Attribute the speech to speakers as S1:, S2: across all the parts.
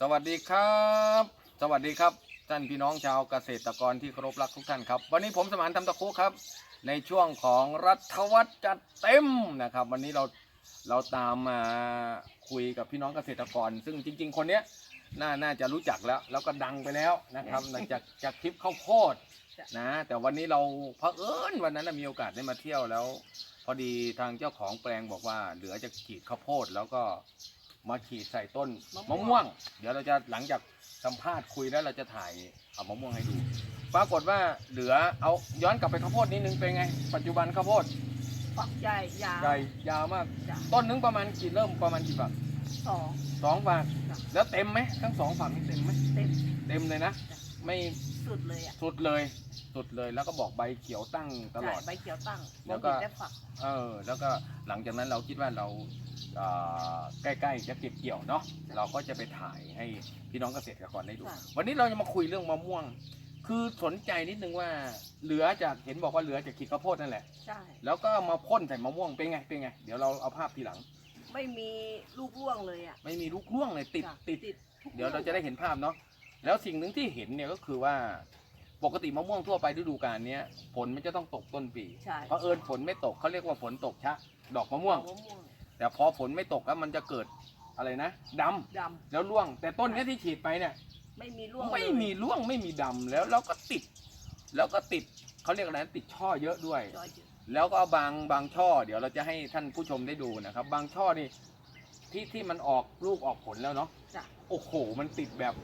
S1: สวัสดีครับ สวัสดีครับท่านพี่น้องชาวเกษตรกรที่เคารพรักทุกท่านครับ วันนี้ผมสมานทำตะคุครับ ในช่วงของรัฐวัฒน์จัดเต็มนะครับ วันนี้เราเราตามมาคุยกับพี่น้องเกษตรกร ซึ่งจริง ๆ คนเนี้ยน่าน่าจะรู้จักแล้ว แล้วก็ดังไปแล้วนะครับหลังจากจากคลิปข้าวโพดนะแต่วันนี้เราเผอิญวันนั้นนะมีโอกาสได้มาเที่ยวแล้ว พอดีทางเจ้าของแปลงบอกว่าเหลือจะขีดข้าวโพดแล้วก็ มาขีดใส่ต้น
S2: มะม่วง
S1: มะม่วง เดี๋ยวเราจะหลังจากสัมภาษณ์คุยแล้วเราจะถ่ายเอามะม่วงให้ดู ปรากฏว่าเหลือเอาย้อนกลับไปข้าวโพดนิดนึงเป็นไง ปัจจุบันข้าวโพด
S2: ฝักใหญ่ยาว
S1: ใหญ่ยาวมาก
S2: จ้ะ
S1: ต้นนึงประมาณกี่เริ่มประมาณกี่ฝัก
S2: สอง
S1: สองฝัก
S2: จ้ะ
S1: แล้วเต็มไหมทั้งสองฝักนี่เต็มไหม
S2: เต็ม
S1: เต็มเลยนะ
S2: จ้ะ
S1: ไม่
S2: สุดเลยอะ
S1: สุดเลย สุดเลยแล้วก็บอกใบเขียวตั้งตลอด
S2: ใช่ใบเขียวตั้ง
S1: แล้ว
S2: ม
S1: ก็
S2: องเห็นได้ฝัก
S1: เออ แล้วก็หลังจากนั้นเราคิดว่าเราเอ่อใกล้ๆจะเก็บเกี่ยวเนาะเราก็จะไปถ่ายให้พี่น้องเกษตรกรได้ดู วันนี้เราจะมาคุยเรื่องมะม่วง คือสนใจนิดนึงว่าเหลือจากเห็นบอกว่าเหลือจากขีดข้าวโพดนั่นแหละ
S2: ใช่
S1: แล้วก็มาพ่นใส่มะม่วงเป็นไงเป็นไงเดี๋ยวเราเอาภาพทีหลัง
S2: ไม่มีลูกร่วงเลยอะ
S1: ไม่มีลูกร่วงเลยติด
S2: จ้ะ
S1: ติด
S2: ติดทุก
S1: เดี๋ยวเรา
S2: ลูก
S1: จะได้เห็นภาพเนาะ แล้วสิ่งหนึ่งที่เห็นเนี่ยก็คือว่าปกติมะม่วงทั่วไปฤดูกาลเนี้ยฝนมันจะต้องตกต้นปี
S2: ใช่
S1: เพราะเอิญฝนไม่ตกเขาเรียกว่าฝนตกชะ ดอกมะม่วง
S2: มะม่วง
S1: แต่พอฝนไม่ตกแล้วมันจะเกิดอะไรนะดำ
S2: ด
S1: แล้วร่วง แต่ต้นเนี้ยที่ฉีดไปเนี่ยำ
S2: ไม่มีร่วง
S1: ไม่
S2: เลย
S1: มีร่วงไม่มีดำแล้วเราก็ติด แล้วก็ติดเขาเรียกอะไรนะติดช่อเยอะด้วย
S2: จอยเยอะ
S1: แล้วก็บางบางช่อ เดี๋ยวเราจะให้ท่านผู้ชมได้ดูนะครับ บางช่อนี่ที่ที่มันออกลูกออกผลแล้วเนาะ
S2: จ้ะ
S1: โอ้โห มันติดแบบ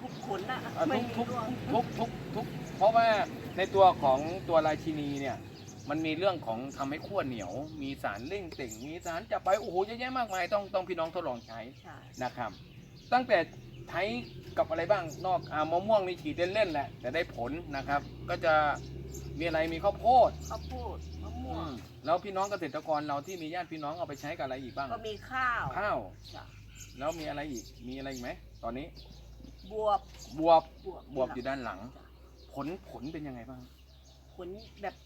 S2: ทุกขนน่ะ
S1: เอ่อ
S2: ไม่
S1: ทุก
S2: มี
S1: ทุก
S2: ร่วง
S1: ทุกทุกทุกเพราะว่าในตัวของตัวราชินีเนี่ย มันมีเรื่องของทำให้ขั้วเหนียว มีสารเร่งเต่งมีสารจับไปโอ้โหเยอะแยะมากมายต้องต้องพี่น้องทดลองใช้
S2: ใช่
S1: นะครับ ตั้งแต่ใช้กับอะไรบ้างนอกอามะม่วงนี่ฉีดเล่นๆแหละแต่ได้ผลนะครับ ก็จะมีอะไรมีข้าวโพด
S2: ข้าวโพดมะม่ว
S1: อื
S2: ง
S1: มแล้วพี่น้องเกษตรกรเราที่มีญาติพี่น้องเอาไปใช้กับอะไรอีกบ้าง
S2: ก็มีข้าว
S1: ข้าว
S2: จ้ะ
S1: แล้วมีอะไรอีกมีอะไรอีกไหมตอนนี้
S2: บวบบ
S1: วบ
S2: บวบบ
S1: วบอยู่ด้านหลัง
S2: จ้ะ
S1: ผลผลเป็นยังไงบ้าง
S2: ขนแบบ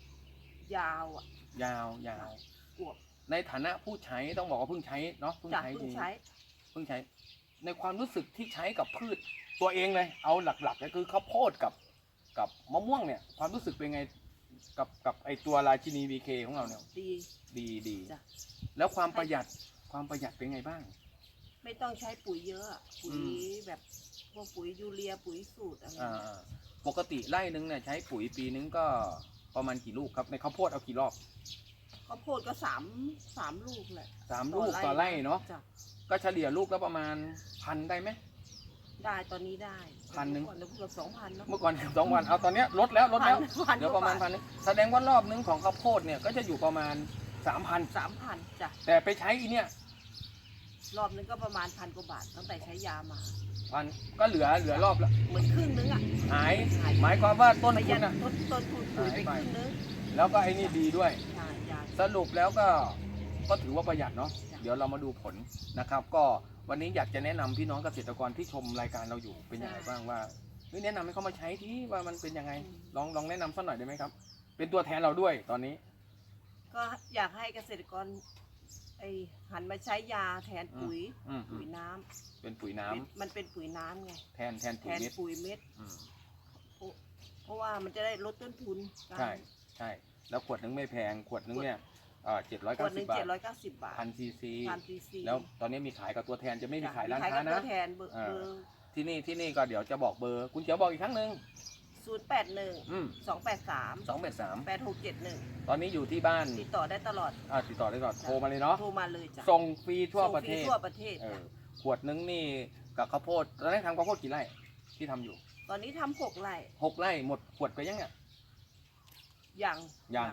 S2: ยาวอะ
S1: ยาวยาว
S2: บวบ
S1: ในฐานะผู้ใช้ต้องบอกว่าเพิ่งใช้เนาะเพิ่ง
S2: จ้ะ
S1: ใช้
S2: เพิ่ง
S1: จริง
S2: ใช้
S1: เพิ่งใช้ ในความรู้สึกที่ใช้กับพืชตัวเองเลย เอาหลักๆก็คือข้าวโพดกับกับมะม่วงเนี่ย ความรู้สึกเป็นไงกับกับไอตัวราชินีวีเคของเราเนี่ย
S2: ดี
S1: ดีดี
S2: จ้ะ
S1: แล้วความประหยัดความประหยัดเป็นไงบ้าง
S2: ไม่ต้องใช้ปุ๋ยเยอะอะปุ๋
S1: อื
S2: ย
S1: ม
S2: แบบ พวกปุ๋ยยูเรียปุ๋ยสูตรอะไร
S1: อ่า
S2: เงี้ย
S1: ปกติไร่นึงเนี่ยใช้ปุ๋ยปีนึงก็ประมาณกี่ลูกครับในข้าวโพดเอากี่รอบ
S2: ข้าวโพดก็สามสามลูกแหละ
S1: สามลูกต่อไร่เนาะ
S2: จ้ะ
S1: ก็เฉลี่ยลูกแล้วประมาณพันได้ไหม
S2: ได้ตอนนี้ได้
S1: พันหนึ่ง
S2: เมื่อก่อเกือบสองพันเนาะ
S1: เมื่อก่อน สองวันเอาตอนเนี้ยลดแล้วลดแล้ว
S2: พัน
S1: เดี๋ยวประมาณพันนึงแสดงว่ารอบนึงของข้าวโพดเนี่ยก็จะอยู่ประมาณสามพัน
S2: สามพันจ้ะ
S1: แต่ไปใช้อีเนี่ย
S2: รอบนึงก็ประมาณพันกว่าบาทตั้งแต่ใช้ยามา
S1: พันก็เหลือเหลือรอบละ
S2: เหมือนครึ่งนึงอะ
S1: หาย
S2: หาย
S1: หมายความว่าต้น
S2: ประห
S1: ทุ
S2: ยัด
S1: นอะ
S2: ต้นต้นทุนปุ๋ยไป
S1: หายไป
S2: ครึ่งนึง
S1: แล้วก็ไอ้นี่ดีด้วย
S2: ใช่ยา
S1: สรุปแล้วก็ก็ถือว่าประหยัดเนาะ
S2: จ้ะ
S1: เดี๋ยวเรามาดูผลนะครับ ก็วันนี้อยากจะแนะนำพี่น้องเกษตรกรที่ชมรายการเราอยู่เป็นยังไงบ้างว่าเฮ้ยแนะนำให้เขามาใช้ที่ว่ามันเป็นยังไงลองลองแนะนำสักหน่อยได้ไหมครับ เป็นตัวแทนเราด้วยตอนนี้
S2: ก็อยากให้เกษตรกรไอหันมาใช้ยาแทนปุ๋ย
S1: อืมอื
S2: ปุ๋
S1: ม
S2: ยน้ำ
S1: เป็นปุ๋ยน้ำ
S2: เป็นมันเป็นปุ๋ยน้ำไง
S1: แทนแทน
S2: แท
S1: ปุ๋ย
S2: น
S1: เม็ด
S2: ปุ๋ยเม็ด
S1: อืม
S2: เพราะว่ามันจะได้ลดต้นทุนการ
S1: ใช่ใช่แล้วขวดนึงไม่แพงขวดนึงเนี่ยเจ็ดร้อย
S2: ขว
S1: เก้า
S2: ดห
S1: สิ
S2: นึ่
S1: บ
S2: ง
S1: บา
S2: เจ็
S1: ท
S2: ดร้อยเก้าสิบบาท
S1: พันซีซี
S2: พันซีซี
S1: แล้วตอนนี้มีขายกับตัวแทนจะไม่มีขายร้าน
S2: ขาย
S1: ค้า
S2: กับตั
S1: นะ
S2: วแทนเบอร์
S1: อ่า
S2: เบอร์
S1: ที่นี่ที่นี่ก็เดี๋ยวจะบอกเบอร์ คุณเจียวบอกอีกครั้งหนึ่ง
S2: ศูนย์แปดหนึ่ง
S1: อืม
S2: สองแปดสาม
S1: สองแปดสาม
S2: แปดหกเจ็ดหนึ่ง
S1: ตอนนี้อยู่ที่บ้าน
S2: ติดต่อได้ตลอด
S1: อ่าติดต่อได้ตลอดโทรมาเลยเนาะ
S2: โทรมาเลยจ้ะ
S1: ส่งฟรีทั่วประเท
S2: ส่ง
S1: ศ
S2: ฟทั่วประเทศ
S1: เออ
S2: จ้ะ
S1: ขวดนึงนี่กับข้าวโพดตอนนี้ทำข้าวโพดกี่ไร่ที่ทำอยู่
S2: ตอนนี้ทำหกไร่
S1: หกไร่หมดขวดไปยังเนี่ย
S2: ยัง
S1: ยัง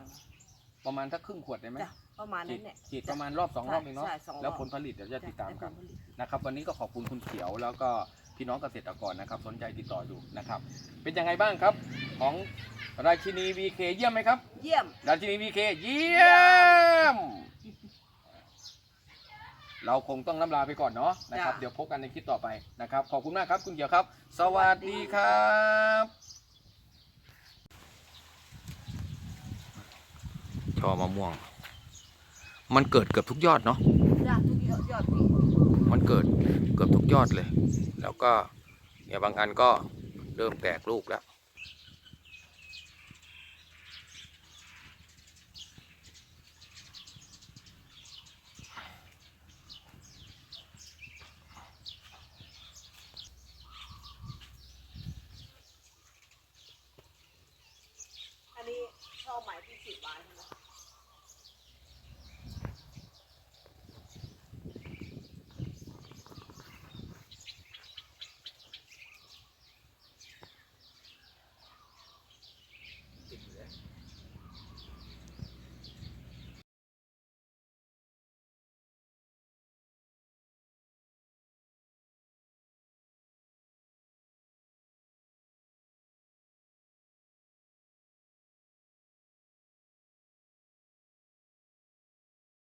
S1: ประมาณถ้าครึ่งขวดได้ไหม
S2: จ้ะประมาณ
S1: ฉี
S2: นั้
S1: ด
S2: นเนี่ย
S1: ฉีดประมาณรอบสองรอบเองเนาะ
S2: ใช่สองรอบ
S1: แล้วผลผลิตเดี๋ยวจะติดตามกัน
S2: ได้ผลผลิต
S1: นะครับวันนี้ก็ขอบคุณคุณเขียวแล้วก็พี่น้องเกษตรกรนะครับ สนใจติดต่อดูนะครับ เป็นยังไงบ้างครับของราชินี VK เยี่ยมไหมครับ
S2: เยี่ยม
S1: ราชินี VK เยี่ยม เราคงต้องล่ำลาไปก่อนเนาะนะครับ
S2: จ้ะ
S1: เดี๋ยวพบกันในคลิปต่อไปนะครับ ขอบคุณมากครับคุณเขียวครับ สวัสดีครับ ช่อมะม่วง มันเกิดเกือบทุกยอดเนาะ
S2: จ้ะทุกยอดยอดพี่
S1: มันเกิดเกือบทุกยอดเลย แล้วก็เนี่ยบางอันก็เริ่มแตกลูกแล้ว